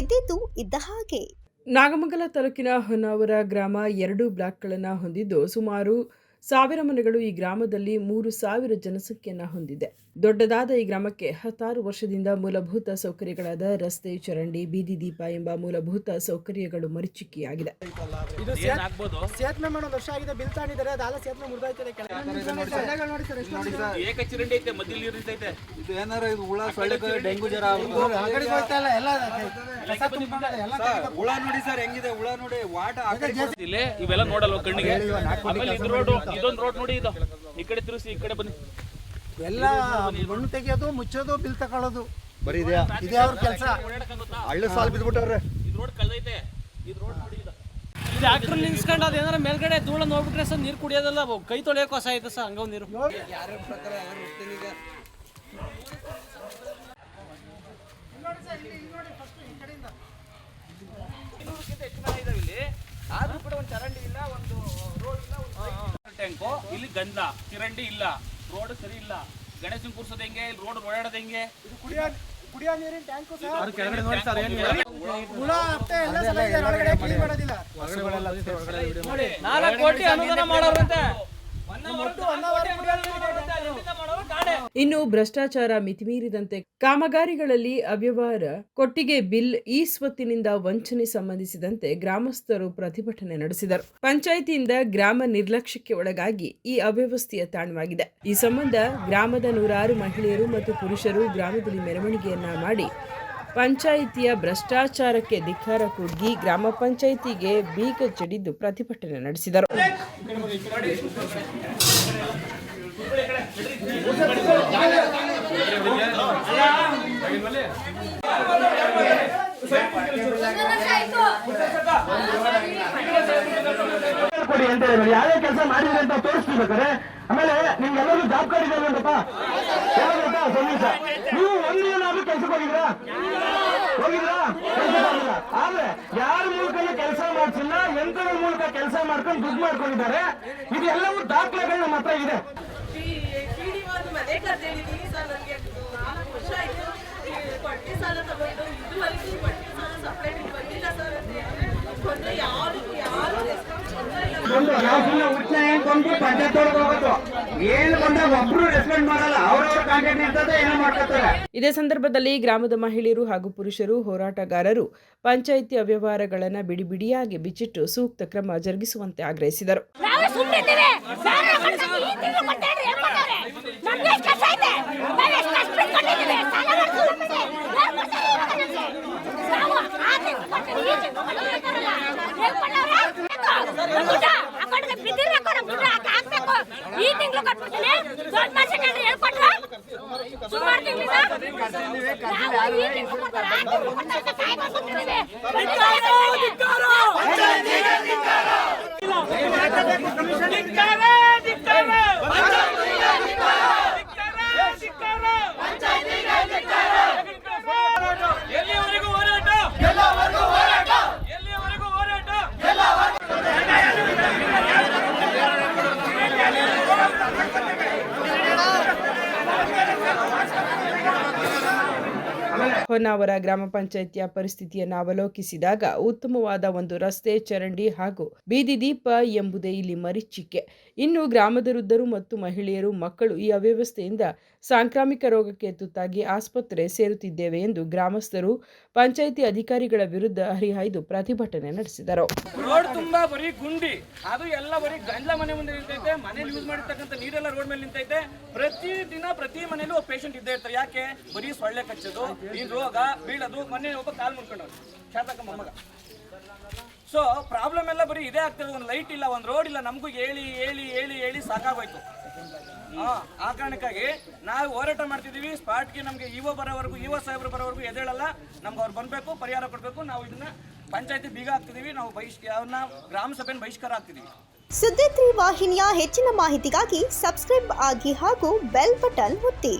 ಇದ್ದಿದ್ದು ಇದ್ದ ಹಾಗೆ. ನಾಗಮಂಗಲ ತಾಲೂಕಿನ ಹೊನ್ನಾವರ ಗ್ರಾಮ ಎರಡು ಬ್ಲಾಕ್ಗಳನ್ನು ಹೊಂದಿದ್ದು ಸುಮಾರು ಸಾವಿರ ಮನೆಗಳು ಈ ಗ್ರಾಮದಲ್ಲಿ ಮೂರು ಸಾವಿರ ಜನಸಂಖ್ಯೆಯನ್ನು ಹೊಂದಿದೆ. ದೊಡ್ಡದಾದ ಈ ಗ್ರಾಮಕ್ಕೆ ಹತ್ತಾರು ವರ್ಷದಿಂದ ಮೂಲಭೂತ ಸೌಕರ್ಯಗಳಾದ ರಸ್ತೆ ಚರಂಡಿ ಬೀದಿ ದೀಪ ಎಂಬ ಮೂಲಭೂತ ಸೌಕರ್ಯಗಳು ಮರಿಚಿಕ್ಕಿಯಾಗಿದೆ. ಇವೆಲ್ಲ ನೋಡಲ್ವ ಕಣ್ಣಿಗೆ. ಆಮೇಲೆ ಇದು ರೋಡ್. ಇದೊಂದು ರೋಡ್ ನೋಡಿ ಇದು. ಈ ಕಡೆ ತಿರುಗಿಸಿ ಈ ಕಡೆ ಬನ್ನಿ. ಎಲ್ಲ ಮಣ್ಣು ತೆಗಿಯೋದು ಮುಚ್ಚೋದು ಬಿಲ್ ತಗೊಳ್ಳೋದು. ಬರೀ ಇದೆಯಾ? ಇದೇ ಅವ್ರ ಕೆಲಸ. ಹಳ್ಳ ಸಾಲ್ ಬಿದ್ಬಿಟ್ಟವ್ರೆ. ಇದು ರೋಡ್ ಕಳ್ದೈತೆ. ಇದು ರೋಡ್ ನೋಡಿ ಇದು. ನಿಲ್ಸ್ಕೊಂಡು ಅದು ಏನಾರ ಮೇಲ್ಗಡೆ ಧೂಳ ನೋಡ್ಬಿಟ್ರೆ ಸರ್ ನೀರು ಕುಡಿಯೋದಲ್ಲ ಅವು ಕೈ ತೊಳೆಯೋಕೆ ಹೊಸ ಐತೆ ಸರ್ ಹಂಗ ನೀರು. ಆದ್ರೂ ಕೂಡ ಒಂದು ಚರಂಡಿ ಇಲ್ಲ ಒಂದು ರೋಡ್ ಇಲ್ಲ ಟ್ಯಾಂಕು ಇಲ್ಲಿ ಗಂಧ ತಿರಂಡಿ ಇಲ್ಲ. ರೋಡ್ ಸರಿ ಇಲ್ಲ. ಗಣೇಶನ್ ಕೂರ್ಸೋದು ಹೆಂಗೆ? ಇಲ್ಲಿ ರೋಡ್ ಓಡಾಡೋದ್ ಹೆಂಗೆ? ಕುಡಿಯೋ ಕುಡಿಯೋ ನೀರಿನ ಟ್ಯಾಂಕು ಸರ್. ಹುಳ? ಹತ್ತೆ ಎಲ್ಲ ಸಲ ಇದೆ, ಒಳಗಡೆ ಕ್ಲೀನ್ ಮಾಡೋದಿಲ್ಲ. ನಾಲ್ಕು ಕೋಟಿ ಅನುದಾನ ಮಾಡೋರಂತೆ. ಇನ್ನು ಭ್ರಷ್ಟಾಚಾರ ಮಿತಿಮೀರಿದಂತೆ ಕಾಮಗಾರಿಗಳಲ್ಲಿ ಅವ್ಯವಹಾರ, ಕೊಟ್ಟಿಗೆ ಬಿಲ್, ಈ ಸ್ವತ್ತಿನಿಂದ ವಂಚನೆ ಸಂಬಂಧಿಸಿದಂತೆ ಗ್ರಾಮಸ್ಥರು ಪ್ರತಿಭಟನೆ ನಡೆಸಿದರು. ಪಂಚಾಯಿತಿಯಿಂದ ಗ್ರಾಮ ನಿರ್ಲಕ್ಷ್ಯಕ್ಕೆ ಒಳಗಾಗಿ ಈ ಅವ್ಯವಸ್ಥೆಯ ತಾಣವಾಗಿದೆ. ಈ ಸಂಬಂಧ ಗ್ರಾಮದ ನೂರಾರು ಮಹಿಳೆಯರು ಮತ್ತು ಪುರುಷರು ಗ್ರಾಮದಲ್ಲಿ ಮೆರವಣಿಗೆಯನ್ನ ಮಾಡಿ ಪಂಚಾಯಿತಿಯ ಭ್ರಷ್ಟಾಚಾರಕ್ಕೆ ಧಿಕ್ಕಾರ ಕೂಗಿ ಗ್ರಾಮ ಪಂಚಾಯಿತಿಗೆ ಬೀಗ ಜಡಿದು ಪ್ರತಿಭಟನೆ ನಡೆಸಿದರು. ಕೊಡಿ ಅಂತ ಹೇಳಿ ಯಾವ್ಯಾವ ಕೆಲಸ ಮಾಡಿದ್ರೆ ಅಂತ ತೋರಿಸ್ತಿರ್ಬೇಕಾರೆ ಆಮೇಲೆ ನಿಮ್ಗೆಲ್ಲರೂ ಜಾಬ್ ಕಾರ್ಡ್ ಇದೆ ಅಂತಪ್ಪ ಗೊತ್ತಾ ಸಂದೇಶ ನೀವು ಒಂದು ಏನಾದ್ರೂ ಕೆಲ್ಸಕ್ಕೆ ಹೋಗಿದ್ರಾ ಹೋಗಿದ್ರಾ ಆದ್ರೆ ಯಾರ ಮೂಲಕ ಕೆಲಸ ಮಾಡ್ಸಿಲ್ಲ ಯಂತ್ರಗಳ ಮೂಲಕ ಕೆಲಸ ಮಾಡ್ಕೊಂಡು ದುಡ್ಡು ಮಾಡ್ಕೊಂಡಿದ್ದಾರೆ, ಇದೆಲ್ಲವೂ ದಾಖಲೆಗಳು ನಮ್ಮ ಹತ್ರ ಇದೆ. ಪಿಡಿಒದು ಮನೆ ಕಟ್ಟಿದ್ದೀನಿ ಸರ್ ನನಗೆ ನಾಲ್ಕು ವರ್ಷ ಆಯಿತು. ಬಟ್ಟೆ ಸಾಲ ತಗೊಂಡು ಇದುವರೆಗೂ ಬಟ್ಟೆ ಸಾಲ ಸಪ್ರೇಟ್ ಬಂದಿಲ್ಲ ಸರ್ ಅಂತ ಕೊನೆ ಯಾರು ಯಾರು ರೆಸ್ಪಾನ್ಸ್ ಕೊಡ್ತಾ ಇಲ್ಲ ಒಂದು ನಾವು ಸುಮ್ಮನೆ ಉಚ್ಚ ಏನ್ ಕೊಂಡು ಪಂಚಾಯತ್ ಒಳಗೆ ಹೋಗೋದು ಏನ್ ಬಂದಾಗ ಒಬ್ರು ರೆಸ್ಪಾಂಡ್ ಮಾಡಲ್ಲ. ಅವ್ರವ್ರ ಕಾಂಟ್ಯಾಕ್ಟ್ ಇರ್ತದೆ ಏನೋ ಮಾಡ್ಕೊತಾರೆ. ಇದೇ ಸಂದರ್ಭದಲ್ಲಿ ಗ್ರಾಮದ ಮಹಿಳೆಯರು ಹಾಗೂ ಪುರುಷರು ಹೋರಾಟಗಾರರು ಪಂಚಾಯಿತಿ ಅವ್ಯವಹಾರಗಳನ್ನು ಬಿಡಿ ಬಿಡಿಯಾಗಿ ಬಿಚ್ಚಿಟ್ಟು ಸೂಕ್ತ ಕ್ರಮ ಜರುಗಿಸುವಂತೆ ಆಗ್ರಹಿಸಿದರು ನಾವು ಸುಮ್ಮನಿದ್ದೀವಿ ಬೇರೆ ಕಳ್ಸಕ್ಕೆ ಈ ತಿಂಗಳು ಕೊಟ್ಟೇನ್ರಿ ಏನ್ ಕೊಟ್ಟವ್ರೆ ನಮ್ಗೆ ಎಷ್ಟು ಕಷ್ಟ ಐತೆ ನಾವು ಎಷ್ಟು ಕಷ್ಟ ಕೊಟ್ಟಿದ್ದೀವಿ ಸಾಲ ಮಾಡ್ಕೊಂಡು ನಮಗೆ ಯಾರು ಕೊಡ್ತಾರೆ ಇವಾಗ ನಮ್ಗೆ? ನಾವು ಆ ತಿಂಗಳು ಕೊಟ್ಟಿದ್ದೀವಿ ಈ ತಿಂಗಳು ಕೊಟ್ಟಿದ್ದೀವಿ ಅಂತಾರಲ್ಲ. ಏನ್ ಕೊಟ್ಟವ್ರೆ? ಬೇಕು. ದುಡ್ಡು ಅಕೌಂಟ್ಗೆ ಬಿದ್ದಿರ್ಬೇಕು ನಮ್ ದುಡ್ಡು ಹಾಕ್- ಹಾಕ್ಬೇಕು ತಿಂಗಳು ಕೊಟ್ಬಿಡ್ತೀನಿ. ದೊಡ್ಡ ಮನುಷ್ಯನೇನ್ರಿ ಹೇಳ್ಕೊಟ್ರ? ಸುಮಾರು ತಿಂಗಳಿಂದ ನಾವು ಈ ತಿಂಗಳು ಆ ತಿಂಗಳು ಅಂತ ಕಾಯ್ಕೊಂಡು ಕೂತಿದ್ದೀವಿ. ಎಲ್ಲಿವರೆಗೂ ಹೊನ್ನಾವರ ಗ್ರಾಮ ಪಂಚಾಯಿತಿಯ ಪರಿಸ್ಥಿತಿಯನ್ನು ಅವಲೋಕಿಸಿದಾಗ ಉತ್ತಮವಾದ ಒಂದು ರಸ್ತೆ, ಚರಂಡಿ ಹಾಗೂ ಬೀದಿ ದೀಪ ಎಂಬುದೇ ಇಲ್ಲಿ ಮರೀಚಿಕೆ. ಇನ್ನು ಗ್ರಾಮದ ವೃದ್ಧರು ಮತ್ತು ಮಹಿಳೆಯರು, ಮಕ್ಕಳು ಈ ಅವ್ಯವಸ್ಥೆಯಿಂದ ಸಾಂಕ್ರಾಮಿಕ ರೋಗಕ್ಕೆ ತುತ್ತಾಗಿ ಆಸ್ಪತ್ರೆ ಸೇರುತ್ತಿದ್ದೇವೆ ಎಂದು ಗ್ರಾಮಸ್ಥರು, ಪಂಚಾಯಿತಿ ಅಧಿಕಾರಿಗಳ ವಿರುದ್ಧ ಹರಿಹಾಯ್ದು ಪ್ರತಿಭಟನೆ ನಡೆಸಿದರು. ರೋಡ್ ತುಂಬಾ ಬರೀ ಗುಂಡಿ, ಅದು ಎಲ್ಲ ಬರೀ ಗಂಡ್ಲ ಮನೆ ಮುಂದೆ ನಿಂತೈತೆ, ಮನೇಲಿ ಯೂಸ್ ಮಾಡಿರ್ತಕ್ಕಂಥ ನೀರೆಲ್ಲ ರೋಡ್ ಮೇಲೆ ನಿಂತೈತೆ. ಪ್ರತಿ ದಿನ ಪ್ರತಿ ಒಬ್ಬ ಪೇಷಂಟ್ ಇದ್ದೇ ಇರ್ತಾರೆ. ಯಾಕೆ? ಬರೀ ಸೊಳ್ಳೆ ಕಚ್ಚೋದು ರೋಗ ಬೀಳೋದು ಮೊನ್ನೆ ಒಬ್ಬ ಕಾಲ್ ಮುಟ್ಕೊಂಡವ್ರು ಶಾತಕ ಮೊಮ್ಮಗ. ಸೊ ಪ್ರಾಬ್ಲಮ್ ಎಲ್ಲ ಬರೀ ಇದೇ ಆಗ್ತದೆ ಒಂದು ಲೈಟ್ ಇಲ್ಲ, ಒಂದು ರೋಡ್ ಇಲ್ಲ, ನಮಗೂ ಹೇಳಿ ಹೇಳಿ ಹೇಳಿ ಹೇಳಿ ಸಾಕಾಗೋಯ್ತು. ಹಾ, ಆ ಕಾರಣಕ್ಕಾಗಿ ನಾವು ಹೋರಾಟ ಮಾಡ್ತಿದೀವಿ ಸ್ಪಾಟ್ಗೆ ನಮಗೆ ಇವ ಬರೋವರೆಗೂ ಇವ ಸಾಹೇಬ್ರು ಬರೋವರೆಗೂ ಎದೇಳಲ್ಲ ನಮ್ಗೆ ಅವ್ರು ಬರಬೇಕು ಪರಿಹಾರ ಕೊಡಬೇಕು, ನಾವು ಇದನ್ನ ಪಂಚಾಯತಿ ಬೀಗ ಹಾಕ್ತಿದ್ದೀವಿ, ನಾವು ಬಹಿಷ್ಕ ಗ್ರಾಮ ಸಭೆನ ಬಹಿಷ್ಕಾರ ಹಾಕ್ತಿದೀವಿ ಸುದ್ದಿ ವಾಹಿನಿಯ ಹೆಚ್ಚಿನ ಮಾಹಿತಿಗಾಗಿ ಸಬ್ಸ್ಕ್ರೈಬ್ ಆಗಿ ಹಾಗೂ ಬೆಲ್ ಬಟನ್ ಒತ್ತಿ.